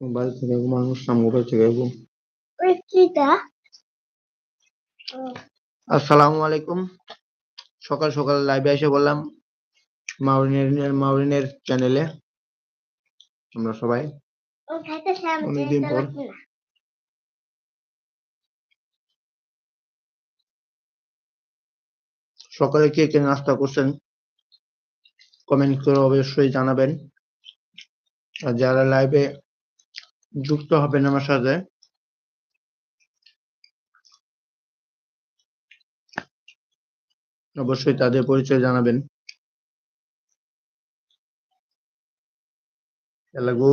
Mobile থেকে মানুষ না মোবাইল থেকে আসসালামু আলাইকুম। সকাল সকাল লাইভে এসে বললাম মাউরিনের মাউরিনের চ্যানেলে আমরা সবাই। অনেকদিন পর। সকালে কে কে নাস্তা করছেন কমেন্ট করে অবশ্যই জানাবেন। আর যারা লাইভে যুক্ত হবেন আমার সাথে। অবশ্যই তাদের পরিচয় জানাবেন। লাগু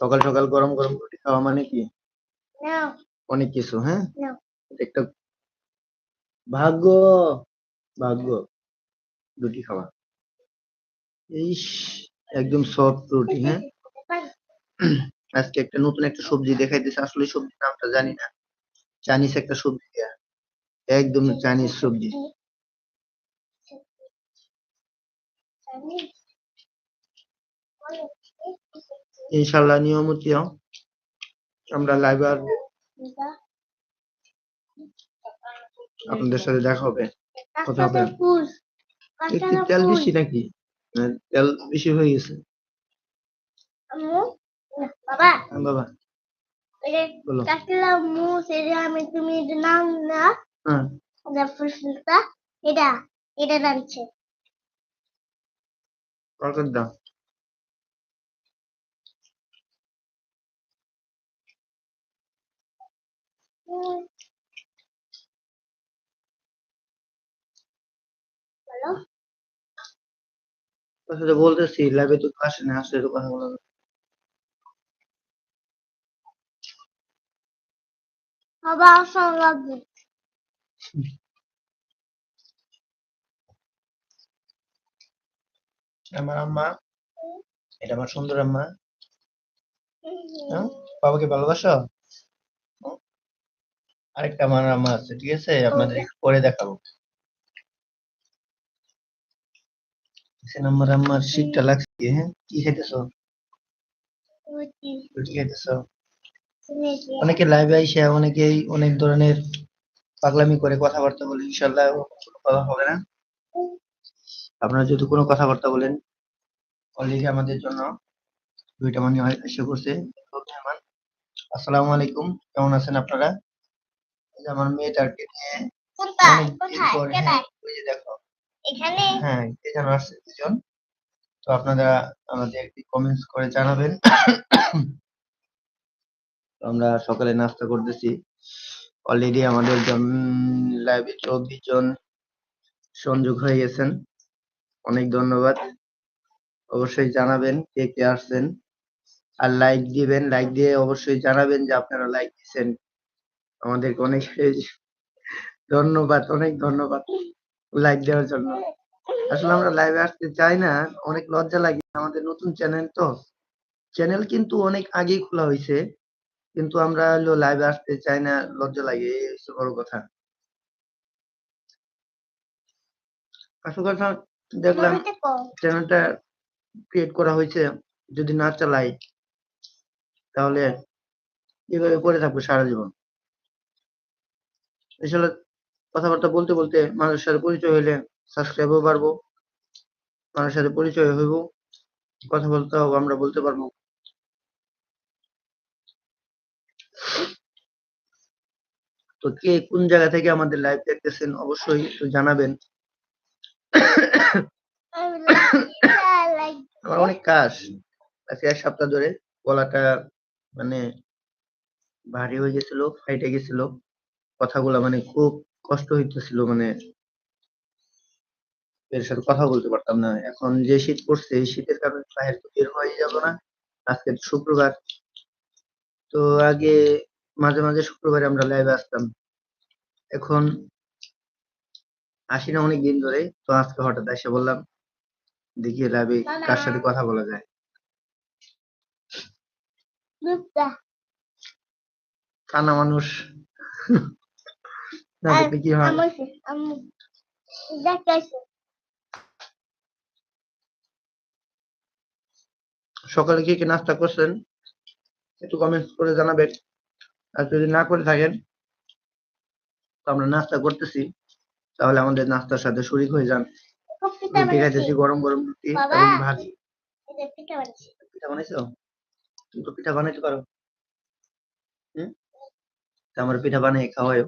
সকাল সকাল গরম গরম রুটি খাওয়া মানে কি? অনেক কিছু হ্যাঁ? একটা ভাগ্য ভাগ্য। রুটি খাওয়া। ইস একদম সফট রুটি হ্যাঁ? আজকে একটা নতুন একটা সবজি দেখাইতেছে। আসলে সবজির নামটা জানি না। চাইনিজ একটা সবজি দেয়া একদম চাইনিজ সবজি। ইনশাল্লাহ নিয়মিত আমরা লাইভ আর আপনাদের সাথে দেখা হবে কথা হবে। তেল বেশি নাকি? না, তেল বেশি হয়ে গেছে। বাবা? হ্যাঁ, বাবা। এটা বলো। কাটলা মুস এটা আমি তুমি এটা নাম না হ্যাঁ। ফুলটা এটা এটা দাম বলতেছি লাইভে তো আসে না আসলে কথা বলা বাবা আমার আম্মা এটা আমার সুন্দর আম্মা? বাবাকে ভালোবাসো? আরেকটা আমার আম্মা আছে ঠিক আছে? আপনাদের পরে দেখাবো। আমার আম্মার শীতটা লাগছে হ্যাঁ? কি খাইতেছো? রুটি খাইতেছো? অনেকে লাইভে আইসে অনেকেই অনেক ধরনের পাগলামি করে কথাবার্তা বলে ইনশাল্লাহ কোনো কথা হবে না। আপনারা যদি কোনো কথাবার্তা বলেন অলরেডি আমাদের জন্য দুইটা মানে এসে করছে। আসসালামু আলাইকুম কেমন আছেন আপনারা? আমার মেয়েটাকে নিয়ে দেখো। হ্যাঁ এখানে আসছে দুজন। তো আপনারা আমাদের একটি কমেন্টস করে জানাবেন। আমরা সকালে নাস্তা করতেছি। অলরেডি আমাদের লাইভে চব্বিশ জন সংযোগ হয়ে গেছেন। অনেক ধন্যবাদ। অবশ্যই জানাবেন কে কে আসছেন। আর লাইক দিবেন লাইক দিয়ে অবশ্যই জানাবেন যে আপনারা লাইক দিচ্ছেন আমাদেরকে অনেক ধন্যবাদ অনেক ধন্যবাদ লাইক দেওয়ার জন্য। আসলে আমরা লাইভে আসতে চাই না, অনেক লজ্জা লাগে আমাদের নতুন চ্যানেল তো। চ্যানেল কিন্তু অনেক আগেই খোলা হয়েছে কিন্তু আমরা হলো লাইভে আসতে চাই না লজ্জা লাগে এই হচ্ছে বড় কথা। আসল কথা দেখলাম চ্যানেলটা ক্রিয়েট করা হয়েছে যদি না চালাই তাহলে এভাবে পড়ে থাকব সারা জীবন। আসলে কথাবার্তা বলতে বলতে মানুষের সাথে পরিচয় হইলে সাবস্ক্রাইবও বাড়বো মানুষের সাথে পরিচয় হইব কথা বলতে হবে আমরা বলতে পারব। তো কে কোন জায়গা থেকে আমাদের লাইভ দেখতেছেন অবশ্যই একটু জানাবেন। আমার অনেক কাজ। আজকে এক সপ্তাহ ধরে গলাটা মানে ভারী হয়ে গেছিল, ফাইটে গেছিল। কথাগুলা মানে খুব কষ্ট হইতেছিল মানে এর সাথে কথা বলতে পারতাম না। এখন যে শীত পড়ছে, এই শীতের কারণে বাইরে তো বের হয়ে যাব না। আজকে শুক্রবার। তো আগে মাঝে মাঝে শুক্রবারে আমরা লাইভে আসতাম। এখন আসি না অনেক দিন ধরে তো আজকে হঠাৎ এসে বললাম দেখি লাইভে কার সাথে কথা বলা যায়। কানা মানুষ। না দেখলে কি হয়? সকালে কি কি নাস্তা করছেন একটু কমেন্ট করে জানাবেন। আর যদি না করে থাকেন তো আমরা নাস্তা করতেছি তাহলে আমাদের নাস্তার সাথে শরিক হয়ে যান। রুটি খাইতেছি গরম গরম রুটি। এবং যে পিঠা বানাইছো? তুমি তো পিঠা বানাইতে পারো। হুম? আমার পিঠা বানিয়ে খাওয়া요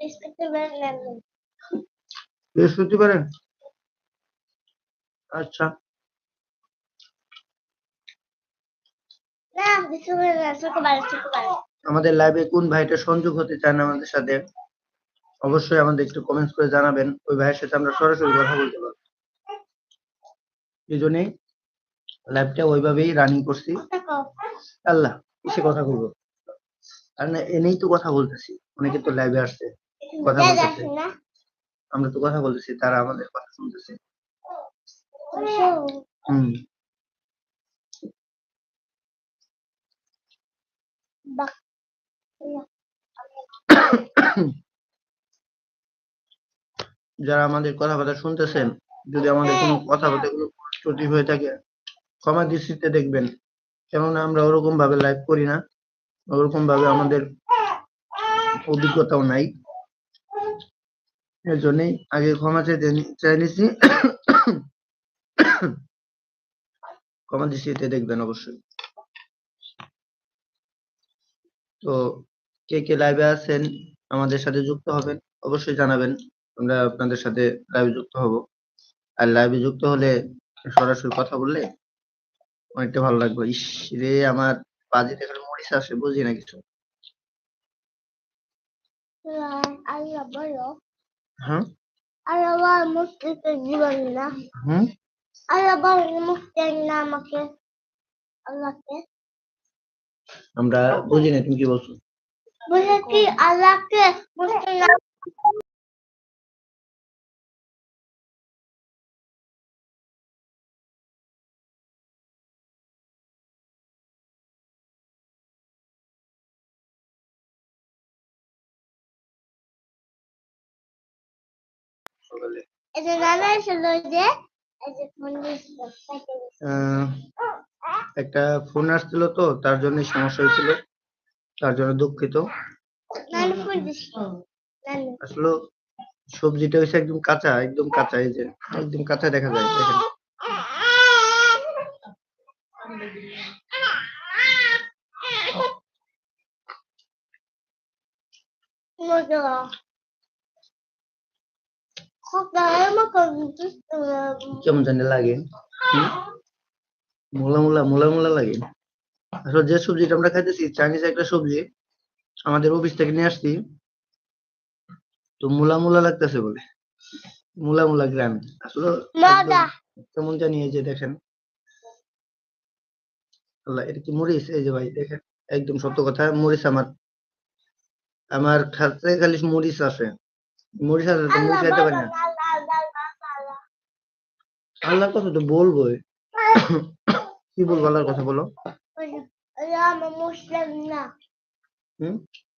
বৃহস্পতিবার রান্না। বৃহস্পতিবারে? আচ্ছা না বৃহস্পতিবার না শুক্রবার শুক্রবার আমাদের লাইভে কোন ভাইটা সংযোগ হতে চান আমাদের সাথে অবশ্যই আমাদের একটু কমেন্টস করে জানাবেন। ওই ভাইয়ের সাথে আমরা সরাসরি কথা বলতে পারব। এই লাইভটা ওইভাবেই রানিং করছি। আল্লাহ কিসে কথা বলব? আর না এনেই তো কথা বলতেছি। অনেকে তো লাইভে আসছে কথা বলতেছে। আমরা তো কথা বলতেছি তারা আমাদের কথা শুনতেছে। শোন, হুম। যারা আমাদের কথাবার্তা শুনতেছেন, যদি আমাদের কোনো কথাবার্তা কোনো ত্রুটি হয়ে থাকে, ক্ষমা দৃষ্টিতে দেখবেন। কেননা আমরা ওরকম ভাবে লাইভ করি না ওরকম ভাবে আমাদের অভিজ্ঞতাও নাই। এর জন্যই আগে ক্ষমা চাইতে চাই ক্ষমা দৃষ্টিতে দেখবেন অবশ্যই। তো কে কে লাইভে আছেন আমাদের সাথে যুক্ত হবেন অবশ্যই জানাবেন আমরা আপনাদের সাথে লাইভে যুক্ত হব আর লাইভে যুক্ত হলে সরাসরি কথা বললে অনেকটা ভালো লাগবে ইস রে আমার বাজেট এখানে মরিচ আসে বুঝি না কিছু হ্যাঁ মুক্তিতে জীবন না মুক্তি আমাকে আমরা বুঝি না তুমি কি বলছো? বলে কি আল্লাহকে এটা জানা ছিল যে এই যে ফোন একটা ফোন আসছিল তো তার জন্য সমস্যা হয়েছিল তার জন্য দুঃখিত। আসলে সবজিটা হয়েছে একদম কাঁচা একদম কাঁচা এই যে একদম কাঁচা দেখা যায় দেখেন। কেমন জানি লাগে? মোলা মোলা মোলা মোলা লাগে। আসলে যে সবজিটা আমরা খাইতেছি চাইনিজ একটা সবজি আমাদের অফিস থেকে নিয়ে আসছি তো মূলা মূলা লাগতেছে বলে। মূলা মূলা গ্রাম। আসলে কেমন জানি এই যে দেখেন। আল্লাহ এটা কি মরিচ? এই যে ভাই দেখেন একদম সত্য কথা মরিচ আমার। আমার খাতে খালি মরিচ আছে। মরিচ আছে তো মরিচ খাইতে পারি না। আল্লাহর কথা তো বলবোই। কি বলব আল্লাহর কথা বলো?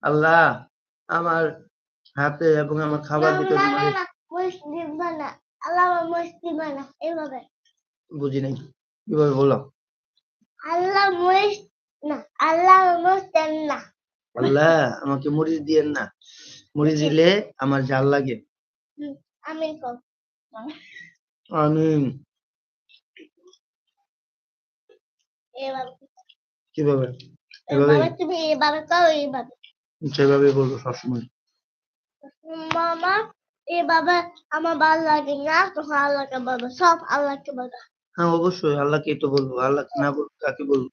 আল্লাহ আমার হাতে এবং আমার খাবার ভিতরে বুঝি নাই। কীভাবে বলো? আল্লাহ না আল্লাহ না। আল্লাহ আমাকে মরিচ দিয়েন না। মরিচ দিলে আমার জাল লাগে। আমি কম আমি এভাবে কীভাবে? এভাবে? তুমি এভাবে করো এইভাবে। সেভাবে বলব সবসময়। মামা আমার ভালো লাগে না তখন আল্লাহকে বলব সব আল্লাহকে বলব হ্যাঁ অবশ্যই আল্লাহকে তো বলব আল্লাহ না বলব কাকে বলব?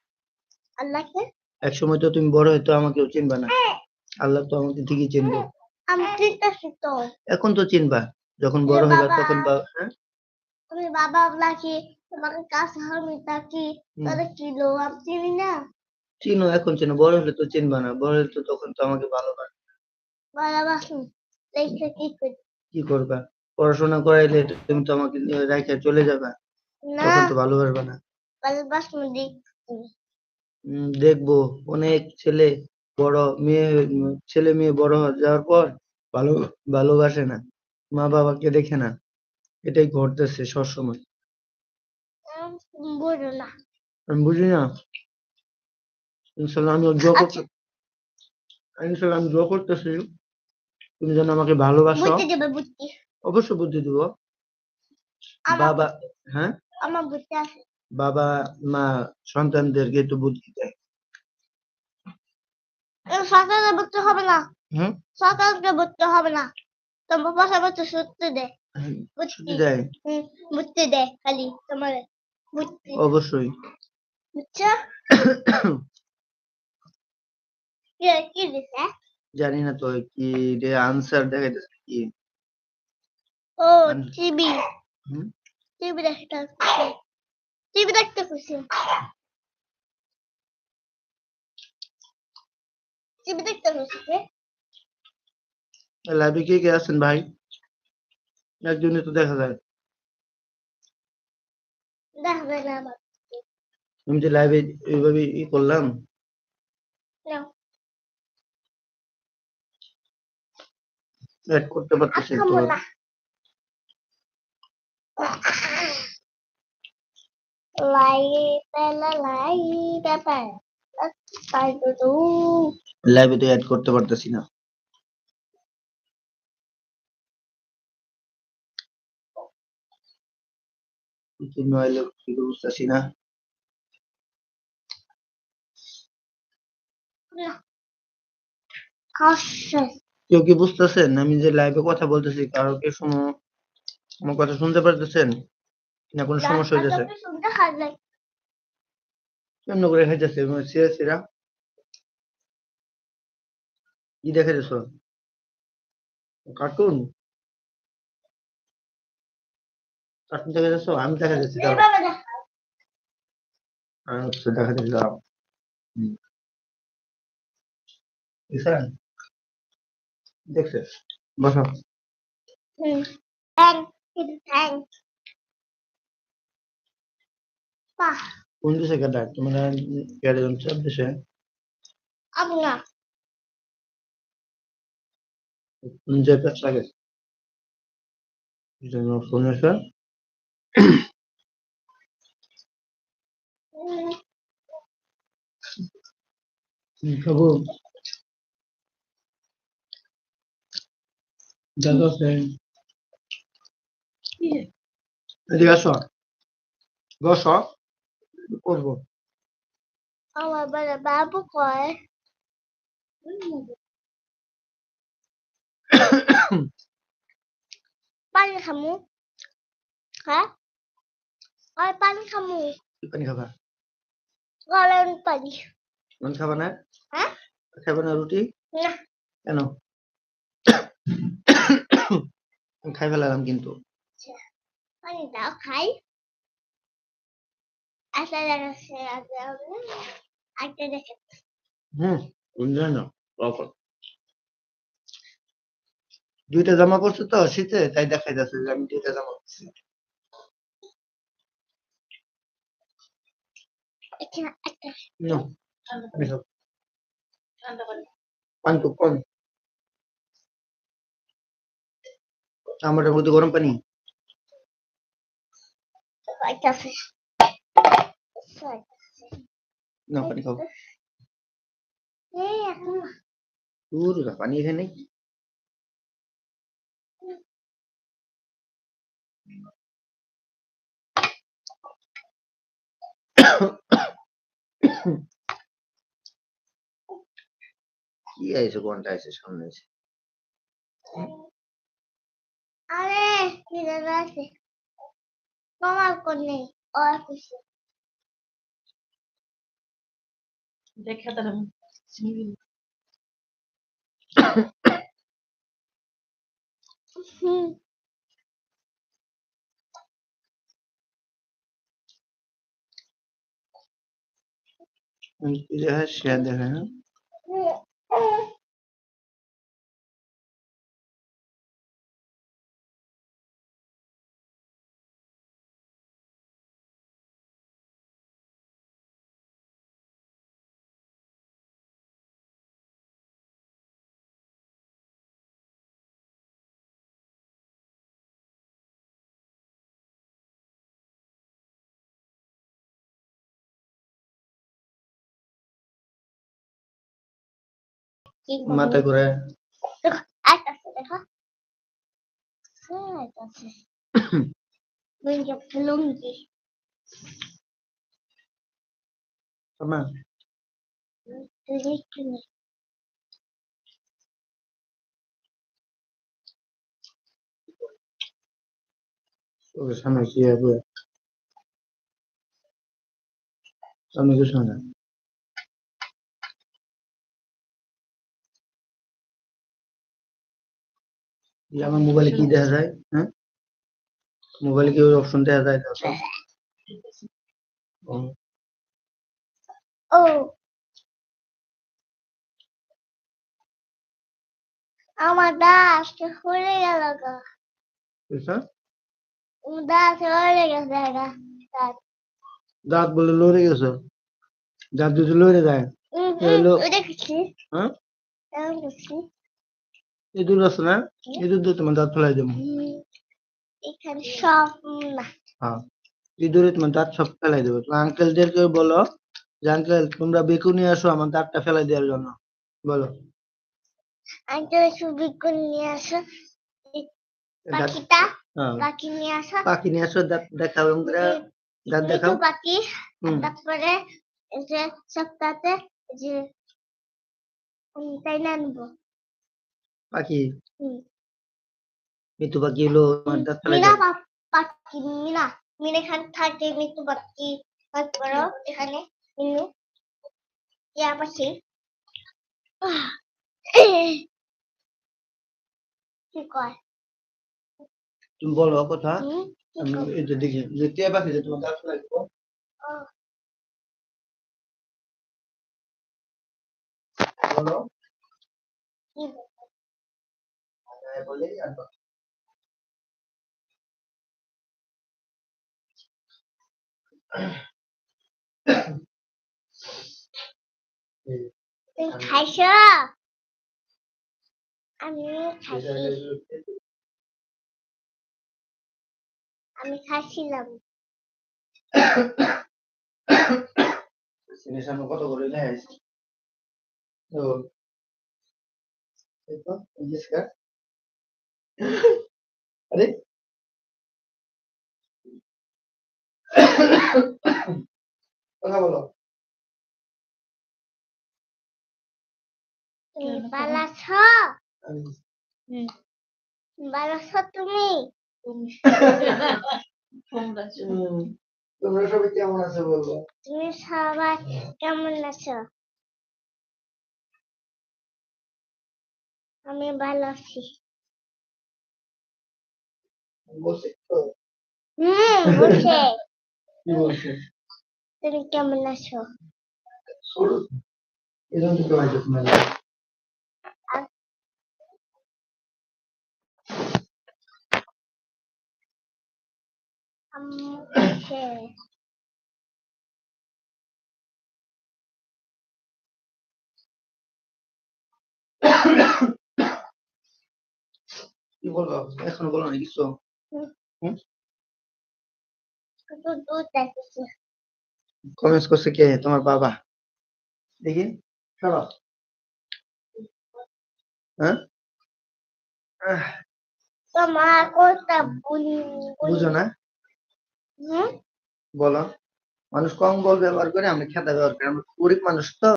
আল্লাহকে? এক সময় তো তুমি বড় হয়তো আমাকেও চিনবা না। আল্লাহ তো আমাকে ঠিকই চিনবে। আমি ঠিক আছি তো। এখন তো চিনবা যখন বড় বাবা। তখন বা হ্যাঁ? তুমি বাবা ডাকি তোমাকে কাছে তাহলে কিলো আমি চিনি না। চিনো এখন চিনো। বড় হলে তো চিনবা না। বড় হলে তো তখন তো আমাকে ভালোবাসবে। ভালোবাসুন কি করি? কি করবা? পড়াশোনা করাইলে তুমি তো আমাকে রেখে চলে যাবা। না। তখন তো ভালোবাসবা না। ভালোবাসুন দেখব। অনেক ছেলে বড় মেয়ে ছেলে মেয়ে বড় হয়ে যাওয়ার পর ভালো ভালোবাসে না। মা বাবাকে দেখে না। এটাই ঘটতেছে সবসময়। বুঝো না আমি বুঝি না ইনশাল্লাহ আমি দোয়া করতে ইনশাল্লাহ আমি দোয়া করতেছি। তুমি যেন আমাকে ভালোবাসো। অবশ্যই বুদ্ধি দিব। বাবা হ্যাঁ? আমার বুঝতে আছে। বাবা মা সন্তানদেরকে একটু বুদ্ধি দেয়। সরকারকে বুঝতে হবে না। সরকারকে বুঝতে হবে না। তোমার পাশাপাশি সত্যি দে বুঝতে দেয়। হুম, বুঝতে দে খালি তোমার। অবশ্যই। দিছে? জানি না তো কি রে আনসার দেখাইতেছে কি? ও। টিভি? টিভি দেখতে টিভি দেখতে খুশি। টিভি দেখতে খুশি? লাইভে কে কে আছেন ভাই? একজনই তো দেখা যায়। দেখবে না আমার আমি যে লাইভে এইভাবে ই করলাম? অ্যাড করতে পারতেছি তো লাইভে তো অ্যাড করতে পারতেছি না। কি বুঝতেছি না। কেউ কি বুঝতেছেন? আমি যে লাইভে কথা বলতেছি কারও কি শুনো আমার কথা শুনতে পারতেছেন? না কোনো সমস্যা হইতেছে? কেমন করে খাইতেছে? সিরা সিরা। কি দেখাইতেছ? কার্টুন কার্টুন দেখাইতেছ আমি দেখাইতেছি দাঁড়াও। এইভাবে দেখ দেখাইতেছি দাঁড়াও। দেখছে? বসো। কোন দেশে কাটা তোমার গাড়ি চাপ দেশে? আপনার কোন জায়গা লাগে জন্য ফোন আছে উম, কি খাব দাদা আছে এদিকে আসো বসো করব আমার বড় বাবু কয় পানি খামু হ্যাঁ ওই পানি খামু কি পানি খাবা? গরম পানি মন খাবা না? হ্যাঁ? খাবে না রুটি? না। কেন? আমি খাই ফেলাম কিন্তু। পানি দাও খাই। আচ্ছা দেখাচ্ছে একটা দেখে হুম কোন জানো কখন দুইটা জামা পরছো তো শীতে তাই দেখাই যাচ্ছে যে আমি দুইটা জামা পরছি একটা একটা No. খাও। পানি খুব কম। আমাদের মধ্যে গরম পানি? না পানি খাও যা, পানি এখানে নেই। কি আইছে কোনটা আইছে সামনে আইছে? আরে কি আছে তোমার কোন নেই ও খুশি দেখা তারা হুম। দেখা শেয়ার দেখা হ্যাঁ মাথা ঘুরে। দেখো হ্যাঁ লুঙ্গি। ওকে সামনে কি হবে? সামনে কিছু না। এই আমার মোবাইলে কি দেখা যায় হ্যাঁ? মোবাইলে কি অপশন দেখা যায়? দেখো ও, ও। আমার দাস হয়ে গেল গো? দাস হয়ে গেছে দাঁত বলে লড়ে গেছে? দাঁত যদি লড়ে যায় হ্যাঁ? ইঁদুর আছে না? ইঁদুর দিয়ে তোমার দাঁত ফেলাই দেবো। এখানে সব না। হ্যাঁ ইঁদুরে তোমার দাঁত সব ফেলাই দেবো। তোমার আঙ্কেলদেরকে বলো যে আঙ্কেল তোমরা বেকু নিয়ে আসো আমার দাঁতটা ফেলাই দেওয়ার জন্য। বলো। আঙ্কেল ছবি করে নিয়ে আসো। পাখিটা হ্যাঁ। পাখি নিয়ে আসো। পাখি নিয়ে আসো দাঁত দেখাও এবং করে দাঁত দেখাও। পাখি। তারপরে যে সপ্তাহে যে তাই না আনব? পাখি। হুম। মৃত্যু পাখি হলো তোমার দাঁত ফেলাই মিনা দেবে পা- পাখি মিনা মিনা এখানে থাকে মিঠু পাখি তারপরে এখানে। মিনু টিয়া পাখি। আহ, কি কয়? তুমি বলো কথা। হুম, কি আমি কয়? এই যে দেখি যে টিয়া পাখি যে তোমার দাঁত ও, বলো। কি হ্যাঁ, বলেই আর খাইছ? আমি আমি খাইছিলাম। সিনের সামনে কত করে নেয় এই তো জিসকা আরে কথা বলো। তুমি। তোমরা আছো। উম, তোমরা সবাই কেমন আছো বলব তুমি সবাই কেমন আছো? আমি ভালো আছি। বলছে তো হুম বলছে কি বলছে তুমি কেমন আছো শুরু এরকম তো কেমন আছো তোমার আম্মু বলছে কি বলব এখনও বলো না কিছু শুধু দুধ দেখেছি কমেন্টস করছে কে? তোমার বাবা। দেখি সরো হ্যাঁ? বুঝো না। বলো। মানুষ কম বল ব্যবহার করে আমরা খেতা ব্যবহার করি। আমরা গরিব মানুষ তো।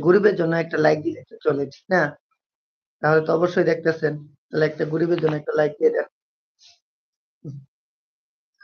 গরিবের জন্য একটা লাইক দিলে চলে ঠিক না? তাহলে তো অবশ্যই দেখতেছেন। তাহলে একটা গরিবের জন্য একটা লাইক দিয়ে দেন আমার থেকে মাতাইছে হ্যাঁ চাপ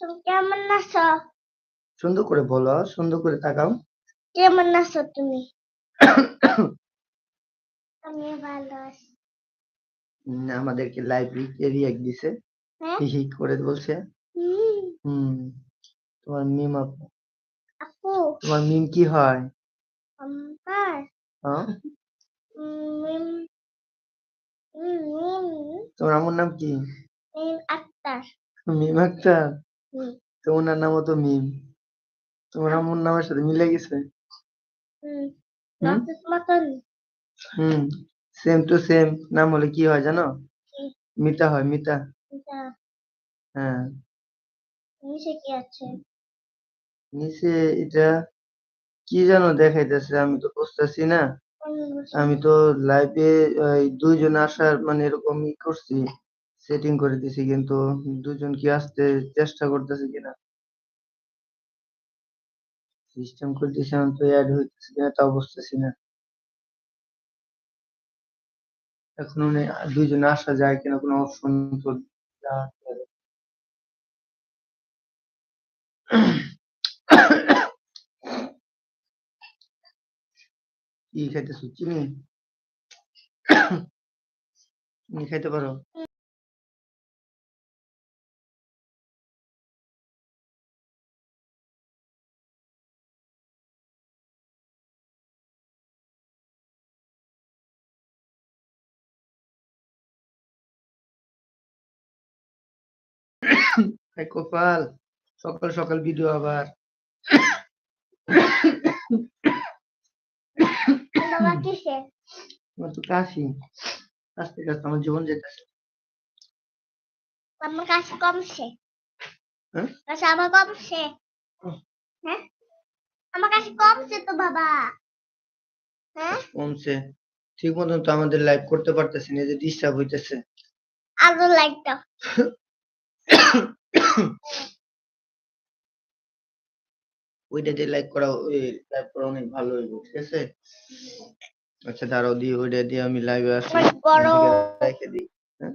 তুমি কেমন আছো? সুন্দর করে বলো সুন্দর করে তাকাও। কেমন আছো তুমি? আমি ভালো আছি। আমাদেরকে লাইব্রেরি রিয়াক্ট দিছে। হ্যাঁ? হি হি করে বলছে। হুম, তোমার মিম আপু আপু। তোমার মিম কি হয়? আমার হ্যাঁ। মিম মিম তোমার আম্মুর নাম কি? মিম আক্তার। মিম আক্তার? হুম। তোমার নামও তো মিম। তোমার আম্মুর নামের সাথে মিলে গেছে? হুম। সেম টু সেম নাম হলে কি হয় জানো? মিতা হয় মিতা। হ্যাঁ। নিচে কি আছে? নিচে এটা কি যেন দেখাইতেছে? আমি তো বুঝতেছি না। আমি তো লাইভে দুইজন আসার মানে এরকম ই করছি। সেটিং করে দিছি, কিন্তু দুজন কি আসতে চেষ্টা করতেছে কিনা? সিস্টেম করে দিছি আমি তো অ্যাড হইতেছে কিনা তাও বুঝতেছি না। এখন উনি দুইজন আসা যায় কিনা কোনো অপশন তো কি খাইতেছো, চিনি? চিনি খাইতে পারো? এই কপাল সকাল সকাল ভিডিও আবার। আমার তো কাশি। আস্তে আস্তে আমার জীবন যেতেছে। আমার কাছে কমছে। হ্যাঁ? কাছে আমার কমছে। হ্যাঁ? আমার কাছে কমছে তো বাবা। হ্যাঁ? কমছে। ঠিক মতন তো আমাদের লাইভ করতে পারতেছি না যে ডিস্টার্ব হইতেছে। আরও লাইক দাও ওইটা দিয়ে লাইক করা লাইভ করা অনেক ভালো হইব ঠিক আছে? আচ্ছা দাঁড়াও দিয়ে ওইটা দিয়ে আমি লাইভে আসি। রেখে দিই হ্যাঁ?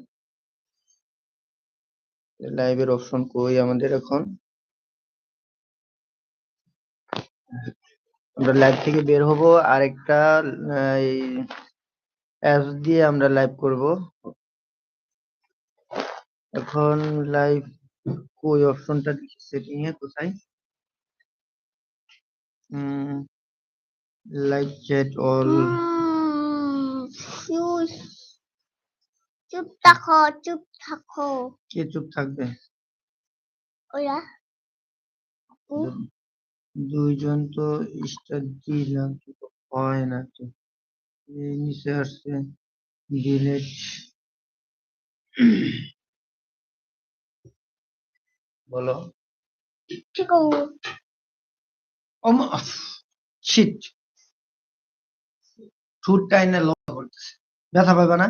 লাইভের অপশন কই আমাদের এখন? আমরা লাইভ থেকে বের হব আরেকটা অ্যাপস দিয়ে আমরা লাইভ করব। এখন লাইভ কই অপশনটা দেখি সেটিং এ কোথায় লাইভ চ্যাট অল চুপ চুপ থাকো চুপ থাকো কে চুপ থাকবে ওরা দুইজন তো স্টার দিলাম হয় না তো এই নিচে আসছে ডিলেট বলো। ঠিক আছে ওমা শিট ঠুট লম্বা করতেছে। ব্যথা পাবে না?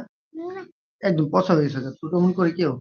একদম পচা হয়ে গেছে। তুই কেমন করে কেউ